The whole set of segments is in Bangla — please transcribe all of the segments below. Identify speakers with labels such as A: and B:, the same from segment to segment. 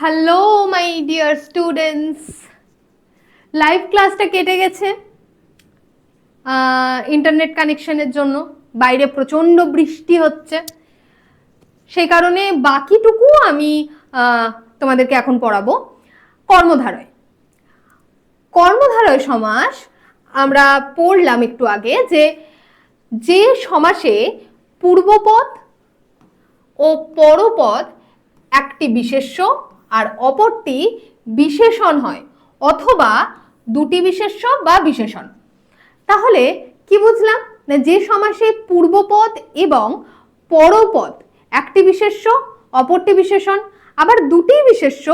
A: Hello my dear students live ক্লাসটা কেটে গেছে। ইন্টারনেট কানেকশনের জন্য। বাইরে প্রচণ্ড বৃষ্টি হচ্ছে। সেই কারণে বাকিটুকু আমি তোমাদেরকে এখন পড়াবো। কর্মধারয়। কর্মধারয় সমাস আমরা পড়লাম একটু আগে যে যে সমাসে পূর্বপদ ও পরপদ একটি বিশেষ্য আর অপরটি বিশেষণ হয়, অথবা দুটি বিশেষ্য বা বিশেষণ। তাহলে কি বুঝলাম? না যে সমাসে পূর্বপদ এবং পরপদ, একটি বিশেষ্য, অপরটি বিশেষণ, আবার দুটি বিশেষ্য,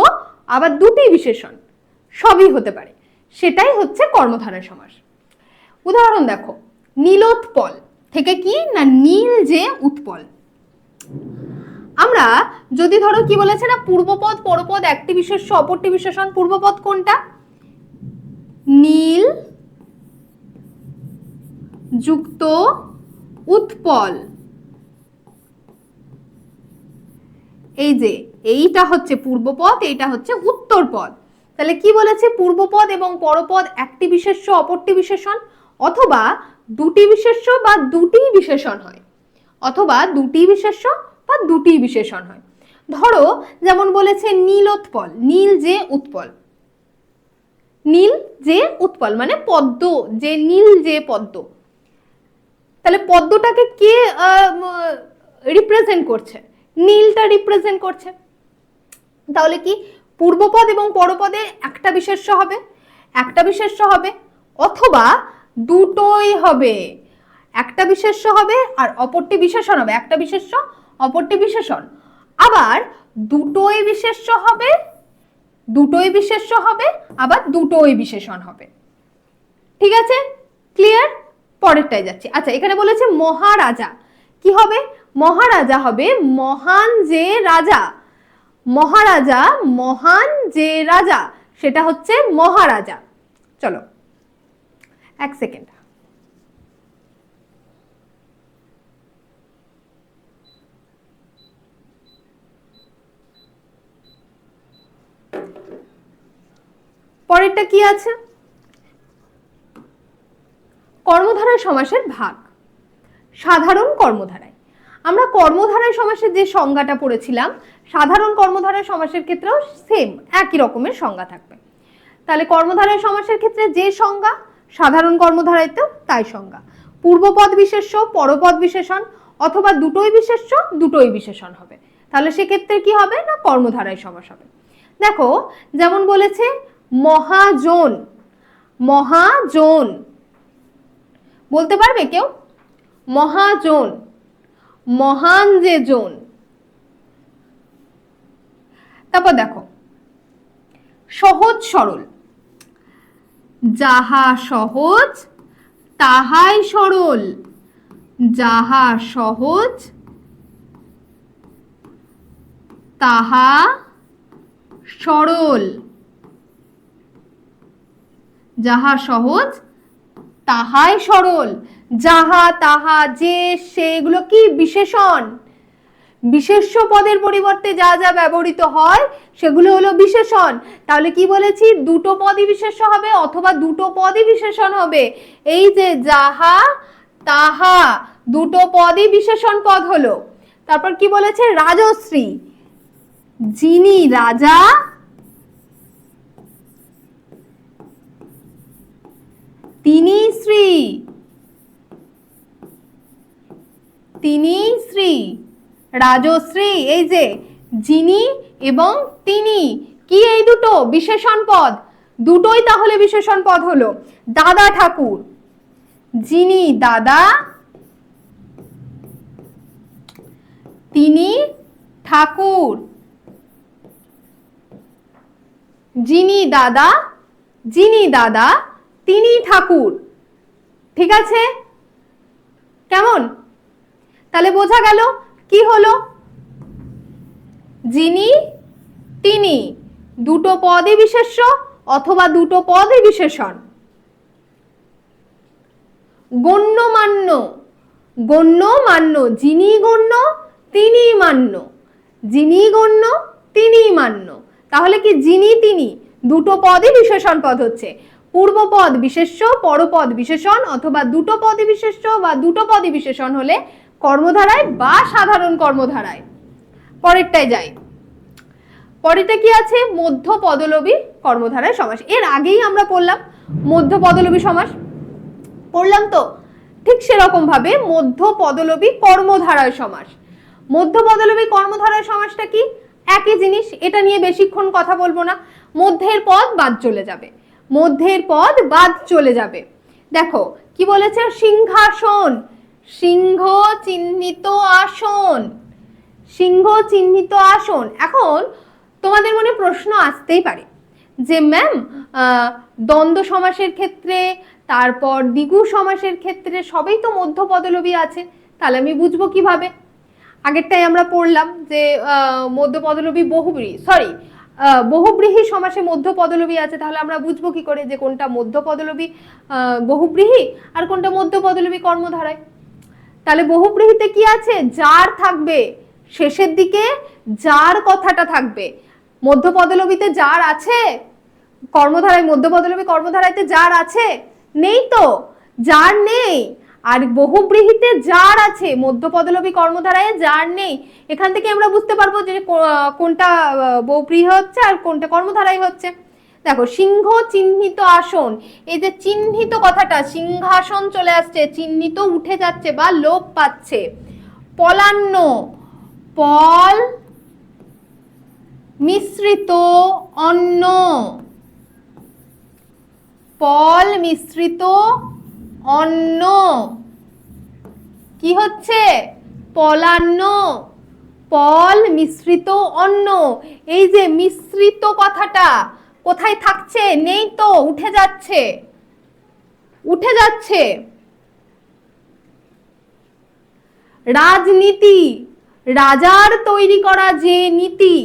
A: আবার দুটি বিশেষণ, সবই হতে পারে। সেটাই হচ্ছে কর্মধারয় সমাস। উদাহরণ দেখো, নীলোৎপল, থেকে কি? না নীল যে উৎপল? আমরা যদি ধরো কি বলেছে না, পূর্বপদ, পরপদ একটি বিশেষ্য অপরটি বিশেষণ, পূর্বপদ কোনটা? নীল, যুক্ত, উৎপল। এই যে, এইটা হচ্ছে পূর্বপদ, এইটা হচ্ছে উত্তরপদ। তাহলে কি বলেছে? পূর্বপদ এবং পরপদ একটি বিশেষ্য অপরটি বিশেষণ, অথবা দুটি বিশেষ্য বা দুটি বিশেষণ হয়। অথবা দুটি বিশেষ্য বা দুটি বিশেষণ হয়। ধরো, যেমন বলেছে নীলোৎপল, নীল যে উৎপল। নীল যে উৎপল মানে পদ্ম, যে নীল যে পদ্ম। তাহলে পদ্মটাকে কে রিপ্রেজেন্ট করছে? নীলটা রিপ্রেজেন্ট করছে। তাহলে কি পূর্বপদ এবং পরপদে একটা বিশেষ্য হবে, একটা বিশেষ্য হবে, অথবা দুটোই হবে। একটা বিশেষ্য হবে আর অপরটি বিশেষণ হবে। একটা বিশেষ্য অপরটি বিশেষণ। আবার দুটোই বিশেষ্য হবে, দুটোই বিশেষ্য হবে, আবার দুটোই বিশেষণ হবে। ঠিক আছে? ক্লিয়ার পরেরটায় যাচ্ছি। আচ্ছা এখানে বলেছে মহারাজা। কি হবে? মহারাজা হবে মহান যে রাজা। মহারাজা মহান যে রাজা। সেটা হচ্ছে মহারাজা। চলো, এক সেকেন্ড। পরেরটা কি আছে? কর্মধারয় সমাসের ভাগ। সাধারণ কর্মধারায়। আমরা কর্মধারয় সমাসের যে সংজ্ঞাটা পড়েছিলাম, সাধারণ কর্মধারয় সমাসের ক্ষেত্রেও সেম একই রকমের সংজ্ঞা থাকবে। তাহলে কর্মধারয় সমাসের ক্ষেত্রে যে সংজ্ঞা, সাধারণ কর্মধারায়তেও তাই সংজ্ঞা। পূর্বপদ বিশেষ্য, পরপদ বিশেষণ, অথবা দুটোই বিশেষ্য, দুটোই বিশেষণ হবে। তাহলে সেক্ষেত্রে কি হবে না কর্মধারায় সমাস হবে? দেখো, যেমন বলেছে মহাজন মহাজন। বলতে পারবে কেউ? মহাজন মহান যে জন তারপর দেখো, সহজ সরল। যাহা সহজ, তাহাই সরল। যাহা সহজ, তাহা সরল। যাহা সহজ, তাহাই সরল। যাহা তাহা যে সেগুলো কি বিশেষণ? বিশেষ্য পদের পরিবর্তে যা যা ব্যবহৃত হয়, সেগুলো হলো বিশেষণ। তাহলে কি বলেছি? দুটো পদই বিশেষ্য হবে অথবা দুটো পদই বিশেষণ হবে? এই যে যাহা, তাহা, দুটো পদই বিশেষণ পদ হলো। তারপর কি বলেছে? রাজশ্রী। যিনি রাজা তিনি শ্রী। তিনি শ্রী। রাজশ্রী, এই যে যিনি এবং তিনি। কি এই দুটো? বিশেষণ পদ। দুটোই তাহলে বিশেষণ পদ হলো। দাদা ঠাকুর। যিনি দাদা, তিনি ঠাকুর। যিনি দাদা যিনি দাদা তিনি ঠাকুর। ঠিক আছে? কেমন? তাহলে বোঝা গেল কি হলো? যিনি, তিনি। দুটো পদই বিশেষ্য অথবা দুটো পদই বিশেষণ। গণ্যমান্য গণ্যমান্য যিনি গণ্য, তিনি মান্য। যিনি গণ্য, তিনি মান্য। তাহলে কি যিনি, তিনি? দুটো পদই বিশেষণ পদ হচ্ছে। পূর্বপদ বিশেষ্য, পরপদ বিশেষণ অথবা দুটো পদই বিশেষ্য বা দুটো পদই বিশেষণ হলে কর্মধারায় বা সাধারণ কর্মধারায়। পরেরটায় যাই। পরেরটা কি আছে? মধ্য পদলবী কর্মধারায় সমাস। এর আগেই আমরা পড়লাম মধ্য পদলবী সমাস। পড়লাম তো? ঠিক সেরকম ভাবে মধ্য পদলবী কর্মধারায় সমাস। মধ্য পদলবী কর্মধারায় সমাসটা কি? একই জিনিস। এটা নিয়ে বেশিক্ষণ কথা বলব না। মধ্যের পদ বাদ চলে যাবে। মধ্যের পদ বাদ চলে যাবে। দেখো, কি বলেছে? সিংহাসন। সিংহ চিহ্নিত আসন। সিংহ চিহ্নিত আসন। এখন তোমাদের মনে প্রশ্ন আসতেই পারে যে, ম্যাম দ্বন্দ্ব সমাসের ক্ষেত্রে, তারপর দ্বিগু সমাসের ক্ষেত্রে সবই তো মধ্য পদলবী আছে। তাহলে আমি বুঝব কীভাবে? আগেরটাই আমরা পড়লাম যে মধ্য পদলবী বহুব্রী সরি বহুব্রীহি সমাসে মধ্য পদলবী আছে, তাহলে আমরা বুঝব কি করে যে কোনটা মধ্য পদলবী বহুব্রীহি আর কোনটা মধ্য পদলবী কর্মধারায়? তাহলে বহুব্রীহিতে কি আছে? যার থাকবে শেষের দিকে, যার কথাটা থাকবে। মধ্য পদলবীতে যার আছে, কর্মধারায় মধ্য পদলবী কর্মধারায়তে যার আছে, নেই তো। যার নেই আর বহুব্রীহিতে যার আছে মধ্য পদলবী কর্মধারায় যার নেই, এখান থেকে আমরা বুঝতে পারব যে কোনটা বহুব্রীহি হচ্ছে আর কোনটা কর্মধারায় হচ্ছে। দেখো, সিংহ চিহ্নিত আসন, এই যে চিহ্নিত কথাটা, সিংহাসন চলে আসছে, চিহ্নিত উঠে যাচ্ছে বা লোপ পাচ্ছে। পলান্ন, পল, মিশ্রিত, অন্ন। পল, মিশ্রিত অন্ন। কি হচ্ছে? পলান্ন। পল মিশ্রিত অন্ন। এই যে মিশ্রিত কথাটা, কোথায় থাকছে? নেই তো, উঠে যাচ্ছে। উঠে যাচ্ছে। রাজনীতি, রাজার তৈরি করা যে নীতি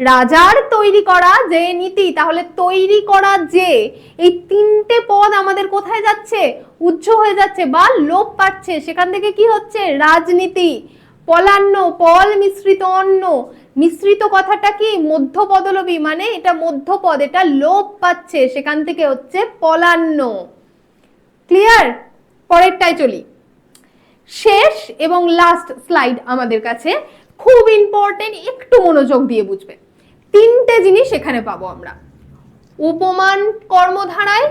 A: রাজার তৈরি করা যে নীতি, তাহলে তৈরি করা যে, এই তিনটে পদ আমাদের কোথায় যাচ্ছে? উচ্চ হয়ে যাচ্ছে বা লোপ পাচ্ছে। সেখান থেকে কি হচ্ছে? রাজনীতি। পলান্ন, পল মিশ্রিত অন্ন। মিশ্রিত কথাটা কি? মধ্য পদলবী মানে এটা মধ্য পদ এটা লোপ পাচ্ছে। সেখান থেকে হচ্ছে পলান্ন। ক্লিয়ার পরেরটায় চলি। শেষ এবং লাস্ট স্লাইড আমাদের কাছে। খুব ইম্পর্টেন্ট একটু মনোযোগ দিয়ে বুঝবে তিনটে জিনিস এখানে পাবো আমরা। উপমান কর্মধারায়,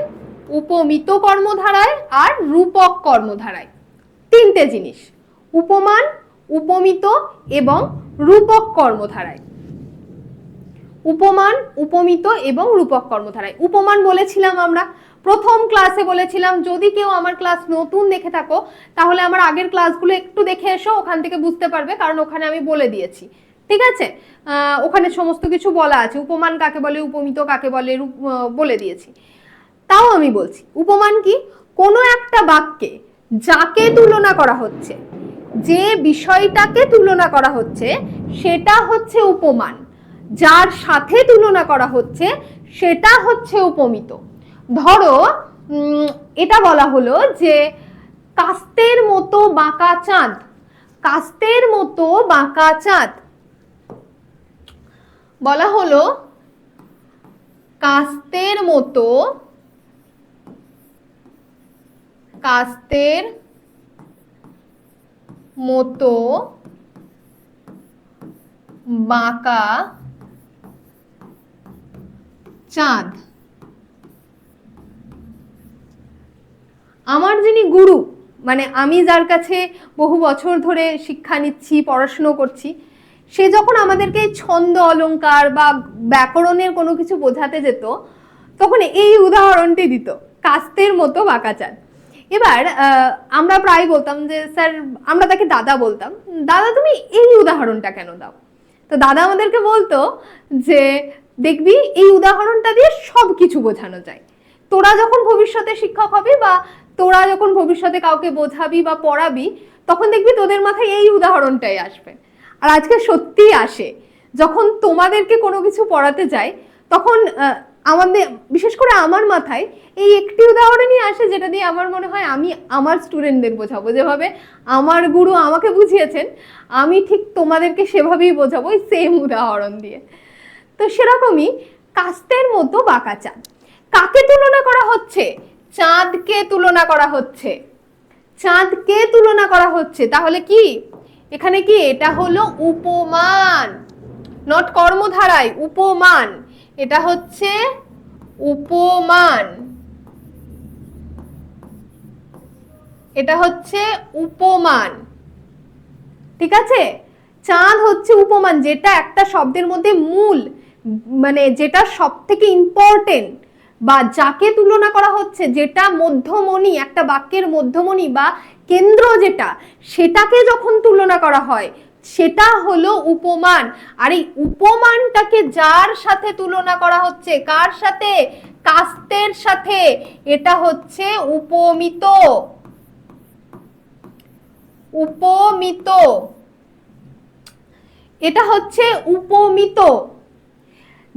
A: উপমিত কর্মধারায় আর রূপক কর্মধারায়। তিনটে জিনিস, উপমান, উপমিত এবং রূপক কর্মধারায়। উপমান, উপমিত এবং রূপক কর্মধারায়। উপমান বলেছিলাম আমরা, প্রথম ক্লাসে বলেছিলাম, যদি কেউ আমার ক্লাস নতুন দেখে থাকো, তাহলে আমার আগের ক্লাসগুলো একটু দেখে এসো, ওখান থেকে বুঝতে পারবে, কারণ ওখানে আমি বলে দিয়েছি। ঠিক আছে? ওখানে সমস্ত কিছু বলা আছে। উপমান কাকে বলে, উপমিত কাকে বলে বলে দিয়েছি। তাও আমি বলছি, উপমান কি? কোনো একটা বাক্যে যাকে তুলনা করা হচ্ছে, যে বিষয়টাকে তুলনা করা হচ্ছে, সেটা হচ্ছে উপমান। যার সাথে তুলনা করা হচ্ছে, সেটা হচ্ছে উপমিত। ধরো এটা বলা হলো যে কাস্তের মতো বাঁকা চাঁদ। কাস্তের মতো বাঁকা চাঁদ। বলা হলো, কাস্তের মতো কাস্তের মতো বাঁকা চাঁদ। আমার যিনি গুরু মানে আমি যার কাছে বহু বছর ধরে শিক্ষা নিচ্ছি, পড়াশুনো করছি সে যখন আমাদেরকে ছন্দ অলংকার বা ব্যাকরণের কোনো কিছু বোঝাতে যেত, তখন এই উদাহরণটি দিত, কাস্তের মতো বাঁকা চাঁদ এবার আমরা প্রায় বলতাম যে, স্যার, আমরা তাকে দাদা বলতাম। দাদা, তুমি এই উদাহরণটা কেন দাও? তো দাদা আমাদেরকে বলতো যে, দেখবি, এই উদাহরণটা দিয়ে সব কিছু বোঝানো যায়। তোরা যখন ভবিষ্যতে শিক্ষক হবে বা তোরা যখন ভবিষ্যতে কাউকে বোঝাবি বা পড়াবি, তখন দেখবি তোদের মাথায় এই উদাহরণটাই আসবে। আর আজকে সত্যিই আসে। যখন তোমাদেরকে কোনো কিছু পড়াতে যাই, তখন আমাদের, বিশেষ করে আমার মাথায় এই একটি উদাহরণই আসে যেটা দিয়ে আমার মনে হয় আমি আমার স্টুডেন্টদের বোঝাবো। যেভাবে আমার গুরু আমাকে বুঝিয়েছেন, আমি ঠিক তোমাদেরকে সেভাবেই বোঝাবো এই সেম উদাহরণ দিয়ে। তো সেরকমই কাস্তের মতো বাঁকা চাঁদ। কাকে তুলনা করা হচ্ছে? চাঁদকে তুলনা করা হচ্ছে। চাঁদকে তুলনা করা হচ্ছে। তাহলে কি? এখানে কি এটা হলো উপমান? নট কর্মধারায়, উপমান। এটা হচ্ছে উপমান। এটা হচ্ছে উপমান। ঠিক আছে? চাঁদ হচ্ছে উপমান, যেটা একটা শব্দের মধ্যে মূল মানে যেটা সব থেকে ইম্পর্টেন্ট বা যাকে তুলনা করা হচ্ছে, যেটা মধ্যমণি, একটা বাক্যের মধ্যমণি বা কেন্দ্র যেটা, সেটাকে যখন তুলনা করা হয়, সেটা হলো উপমান। আর এই উপমানটাকে যার সাথে তুলনা করা হচ্ছে? কার সাথে? কাস্তের সাথে। এটা হচ্ছে উপমিত। উপমিত। এটা হচ্ছে উপমিত।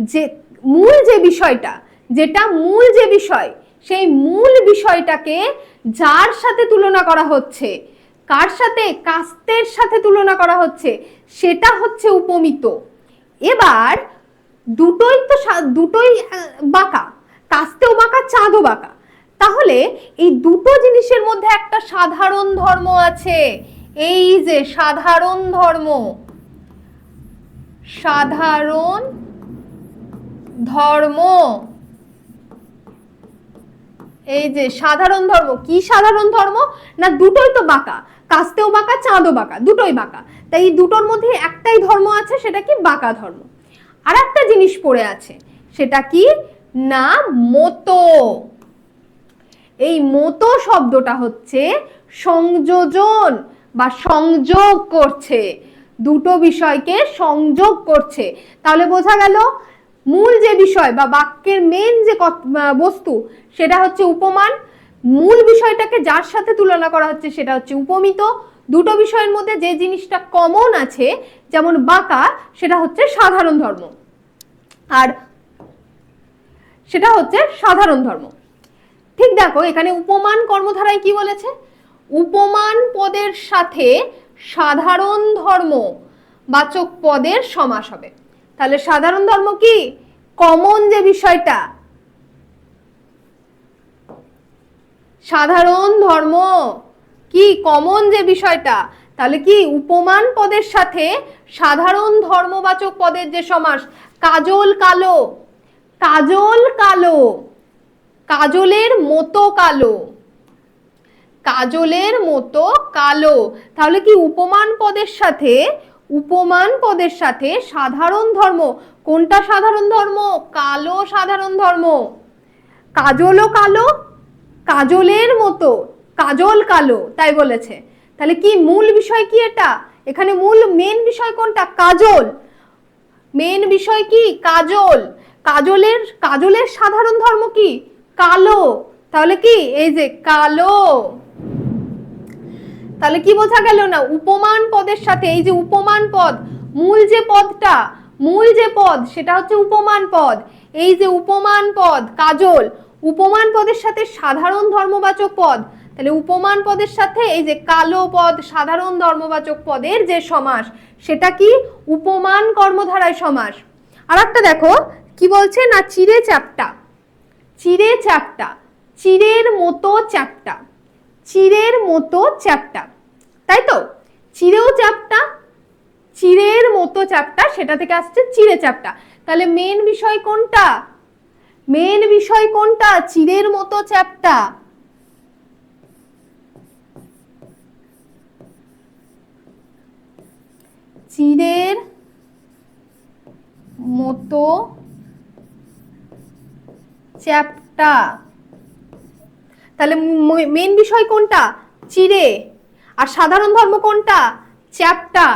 A: যে, মূল যে বিষয়টা, যেটা মূল যে বিষয়, সেই মূল বিষয়টাকে যার সাথে তুলনা করা হচ্ছে, কার সাথে? কাস্তের সাথে তুলনা করা হচ্ছে, সেটা হচ্ছে উপমিত। এবার দুটোই তো দুটোই বাঁকা। কাস্তেও বাঁকা, চাঁদও বাঁকা। তাহলে এই দুটো জিনিসের মধ্যে একটা সাধারণ ধর্ম আছে। এই যে সাধারণ ধর্ম সাধারণ ধর্ম। এই যে সাধারণ ধর্ম, কি সাধারণ ধর্ম? না দুটোই তো বাঁকা। কাস্তেও বাঁকা, চাঁদও বাঁকা, দুটোই বাঁকা। তাই এই দুটোর মধ্যে একটাই ধর্ম আছে, সেটা কি বাঁকা ধর্ম? আর একটা জিনিস পড়ে আছে, সেটা কি? না, মতো। এই মতো শব্দটা হচ্ছে সংযোজন বা সংযোগ করছে। দুটো বিষয়কে সংযোগ করছে। তাহলে বোঝা গেল মূল যে বিষয় বা বাক্যের মেন যে বস্তু, সেটা হচ্ছে উপমান। মূল বিষয়টাকে যার সাথে তুলনা করা হচ্ছে সেটা হচ্ছে উপমিত। দুটো বিষয়ের মধ্যে যে জিনিসটা কমন আছে, যেমন বাঁকা, সেটা হচ্ছে সাধারণ ধর্ম। আর সেটা হচ্ছে সাধারণ ধর্ম। ঠিক দেখো, এখানে উপমান কর্মধারায় কি বলেছে? উপমান পদের সাথে সাধারণ ধর্ম বাচক পদের সমাস হবে। তাহলে সাধারণ ধর্ম কি? কমন যে বিষয়টা। সাধারণ ধর্ম। কি? কমন যে বিষয়টা। তাহলে কি? উপমান পদের সাথে সাধারণ ধর্মবাচক পদের যে সমাস, কাজল কালো। কাজল কালো। কাজলের মতো কালো। কাজলের মতো কালো। তাহলে কি? উপমান পদের সাথে উপমান পদের সাথে সাধারণ ধর্ম। কোনটা সাধারণ ধর্ম? কালো সাধারণ ধর্ম। কাজলও কালো, কাজলের মতো। কাজল কালো, তাই বলেছে। তাহলে কি মূল বিষয় কি এটা? এখানে মূল মেন বিষয় কোনটা? কাজল। মেন বিষয় কি? কাজল। কাজলের কাজলের সাধারণ ধর্ম কি? কালো। তাহলে কি? এই যে কালো। তাহলে কি বোঝা গেল না? উপমান পদের সাথে এই যে উপমান পদ, মূল যে পদটা, মূল যে পদ, সেটা হচ্ছে উপমান পদ। এই যে উপমান পদ, কাজল, উপমান পদের সাথে সাধারণ ধর্মবাচক পদ। তাহলে উপমান পদের সাথে এই যে কালো পদ, সাধারণ ধর্মবাচক পদের যে সমাস, সেটা কি? উপমান কর্মধারায় সমাস। আর একটা দেখো, কি বলছে? না, চিড়ে চ্যাপটা চিড়ে চ্যাপটা চিড়ের মতো চ্যাপটা চিড়ের মতো চ্যাপটা। তাই তো? চিরেও চ্যাপটা, চিরের মতো চ্যাপটা, সেটা থেকে আসছে চিড়ে চ্যাপটা। তাহলে মেন বিষয় কোনটা? মেন বিষয় কোনটা? চিরের মতো চ্যাপটা। চিরের মতো চ্যাপটা। তাহলে মেন বিষয় কোনটা? চিড়ে। আর সাধারণ ধর্ম কোনটা? চ্যাপটা।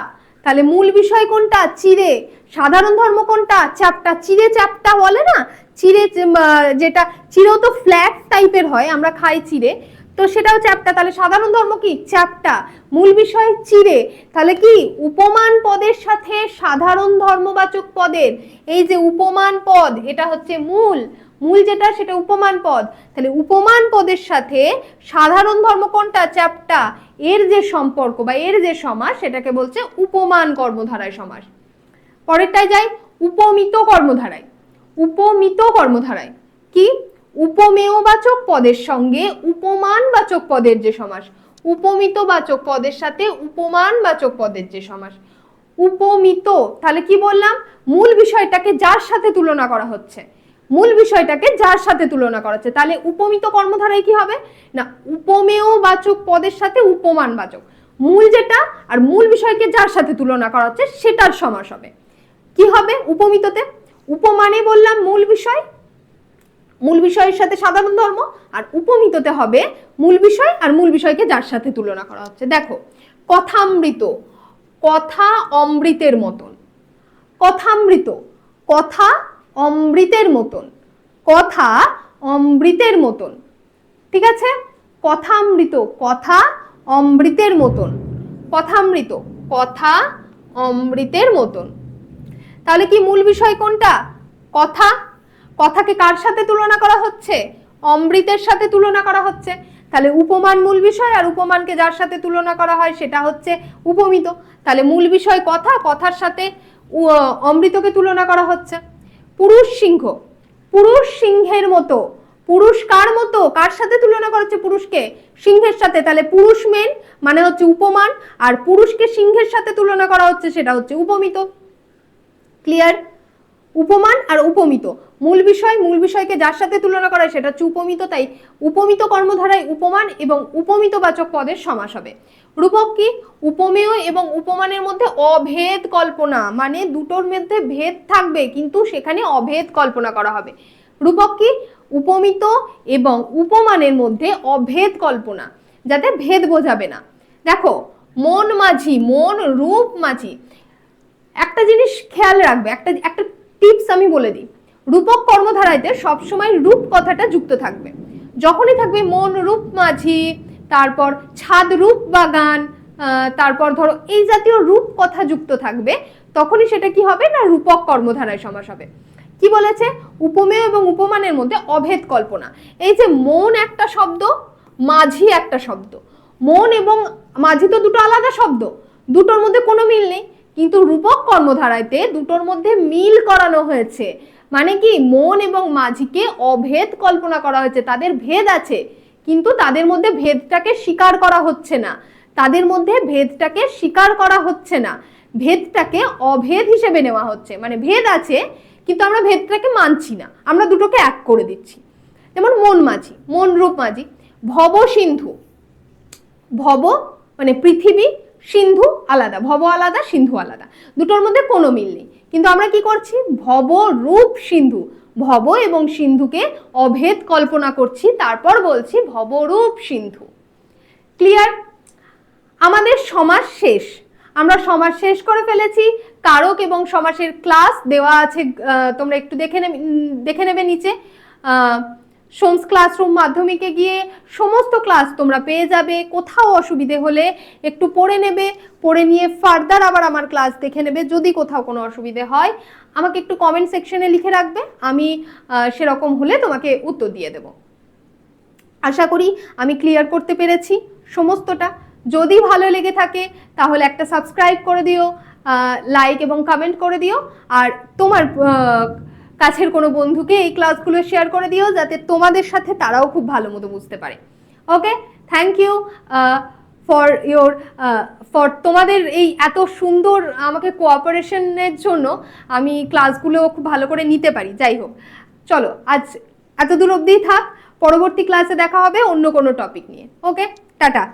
A: তাহলে মূল বিষয় কোনটা? চিড়ে। সাধারণ ধর্ম কোনটা? চ্যাপটা। চিড়ে চ্যাপটা বলে না? চিড়ে যেটা চিড়েও তো ফ্ল্যাট টাইপের হয়, আমরা খাই চিড়ে। তো সেটাও চ্যাপটা। তাহলে সাধারণ ধর্ম কি? চ্যাপটা। মূল বিষয় চিড়ে। তাহলে কি? উপমান পদের সাথে সাধারণ ধর্মবাচক পদের। এই যে উপমান পদ, এটা হচ্ছে মূল। মূল যেটা সেটা উপমান পদ। তাহলে উপমান পদের সাথে সাধারণ ধর্ম কোনটা? চ্যাপটা। এর যে সম্পর্ক বা এর যে সমাস সেটাকে বলছে উপমান কর্মধারায় সমাস। পরেরটায় যাই, উপমিত কর্মধারায়। উপমিত কর্মধারায়। কি? উপমেয়বাচক পদের সঙ্গে উপমানবাচক পদের যে সমাস। উপমিতবাচক পদের সাথে উপমানবাচক পদের যে সমাস। উপমিত, তাহলে কি বললাম? মূল বিষয়টাকে যার সাথে তুলনা করা হচ্ছে? মূল বিষয়টাকে যার সাথে তুলনা করা হচ্ছে। তাহলে উপমিত কর্মধারায় কি হবে? না, উপমেয় বাচক পদের সাথে উপমান বাচক। মূল যেটা আর মূল বিষয়কে যার সাথে তুলনা করা হচ্ছে, সেটার সমাস হবে। কি হবে উপমিততে? উপমানে বললাম মূল বিষয়, মূল বিষয়ের সাথে সাধারণ ধর্ম, আর উপমিততে হবে মূল বিষয় আর মূল বিষয়কে যার সাথে তুলনা করা হচ্ছে। দেখো, কথামৃত, কথা অমৃতের মতন। কথামৃত, কথা অমৃতের মতন। কথা অমৃতের মতন। ঠিক আছে? কথামৃত, কথা অমৃতের মতন। কথামৃত, কথা অমৃতের মতন। তাহলে কি মূল বিষয় কোনটা? কথা। কথাকে কার সাথে তুলনা করা হচ্ছে? অমৃতের সাথে তুলনা করা হচ্ছে। তাহলে উপমান মূল বিষয় আর উপমানকে যার সাথে তুলনা করা হয় সেটা হচ্ছে উপমিত। তাহলে মূল বিষয় কথা, কথার সাথে অমৃতকে তুলনা করা হচ্ছে। পুরুষ সিংহ। পুরুষ সিংহের মতো, পুরুষ কার মতো, কার সাথে তুলনা করা হচ্ছে পুরুষকে? সিংহের সাথে। তাহলে পুরুষ মেন মানে হচ্ছে উপমান, আর পুরুষকে সিংহের সাথে তুলনা করা হচ্ছে সেটা হচ্ছে উপমিত। ক্লিয়ার উপমান আর উপমিত। মূল বিষয়, মূল বিষয়কে যার সাথে তুলনা করা হয় সেটা হচ্ছে উপমিত। তাই উপমিত কর্মধারায় উপমান এবং উপমিত বাচক পদের সমাস হবে। রূপক কি উপমেয় এবং উপমানের মধ্যে অভেদ কল্পনা মানে দুটোর মধ্যে ভেদ থাকবে, কিন্তু সেখানে অভেদ কল্পনা করা হবে। রূপক কি উপমিত এবং উপমানের মধ্যে অভেদ কল্পনা, যাতে ভেদ বোঝাবে না। দেখো, মন মাঝি, মন রূপ মাঝি। একটা জিনিস খেয়াল রাখবে, একটা একটা টিপস আমি বলে দিই। রূপক কর্মধারাইতে সবসময় রূপ কথাটা যুক্ত থাকবে। যখনই থাকবে মন রূপ মাঝি তারপর ছাদ রূপ বাগান আহ, তারপর ধরো এই জাতীয় রূপ কথা যুক্ত থাকবে তখনই সেটা কি হবে না রূপক কর্মধারায় সমাস হবে? কি বলেছে? উপমেয় এবং উপমানের মধ্যে অভেদ কল্পনা। এই যে মন একটা শব্দ মাঝি একটা শব্দ। মন এবং মাঝি তো দুটো আলাদা শব্দ দুটোর মধ্যে কোনো মিল নেই। কিন্তু রূপক কর্মধারাইতে দুটোর মধ্যে মিল করানো হয়েছে। মানে কি? মন এবং মাঝিকে অভেদ কল্পনা করা হয়েছে তাদের ভেদ আছে। কিন্তু তাদের মধ্যে ভেদটাকে স্বীকার করা হচ্ছে না। তাদের মধ্যে ভেদটাকে স্বীকার করা হচ্ছে না। ভেদটাকে অভেদ হিসেবে নেওয়া হচ্ছে। মানে ভেদ আছে, কিন্তু আমরা ভেদটাকে মানছি না। আমরা দুটোকে এক করে দিচ্ছি। যেমন মন মাঝি, মন রূপ মাঝি। ভব সিন্ধু। ভব মানে পৃথিবী, সিন্ধু আলাদা। ভব আলাদা, সিন্ধু আলাদা। দুটোর মধ্যে কোনো মিল নেই। কিন্তু আমরা কি করছি? ভব রূপ সিন্ধু। ভব এবং সিন্ধুকে অভেদ কল্পনা করছি, তারপর বলছি ভবরূপ সিন্ধু। ক্লিয়ার আমাদের সমাজ শেষ। আমরা সমাজ শেষ করে ফেলেছি। কারক এবং সমাসের ক্লাস দেওয়া আছে তোমরা একটু দেখে নেবে দেখে নেবে নিচে। সোমস ক্লাসরুম মাধ্যমিকে গিয়ে সমস্ত ক্লাস তোমরা পেয়ে যাবে। কোথাও অসুবিধে হলে একটু পড়ে নেবে, পড়ে নিয়ে ফার্দার আবার আমার ক্লাস দেখে নেবে, যদি কোথাও কোনো অসুবিধে হয়। আমাকে একটু কমেন্ট সেকশনে লিখে রাখবে, আমি সেরকম হলে তোমাকে উত্তর দিয়ে দেবো। আশা করি আমি ক্লিয়ার করতে পেরেছি সমস্তটা। যদি ভালো লেগে থাকে, তাহলে একটা সাবস্ক্রাইব করে দিও লাইক এবং কমেন্ট করে দিও। আর তোমার কাছের কোনো বন্ধুকে এই ক্লাসগুলো শেয়ার করে দিও, যাতে তোমাদের সাথে তারাও খুব ভালো মতো বুঝতে পারে। Okay thank you for your for তোমাদের এই এত সুন্দর আমাকে কোঅপারেশনের জন্য আমি ক্লাসগুলো খুব ভালো করে নিতে পারি। যাই হোক, চলো, আজ এত দূর অবধিই থাক, পরবর্তী ক্লাসে দেখা হবে অন্য কোনো টপিক নিয়ে। ওকে টাটা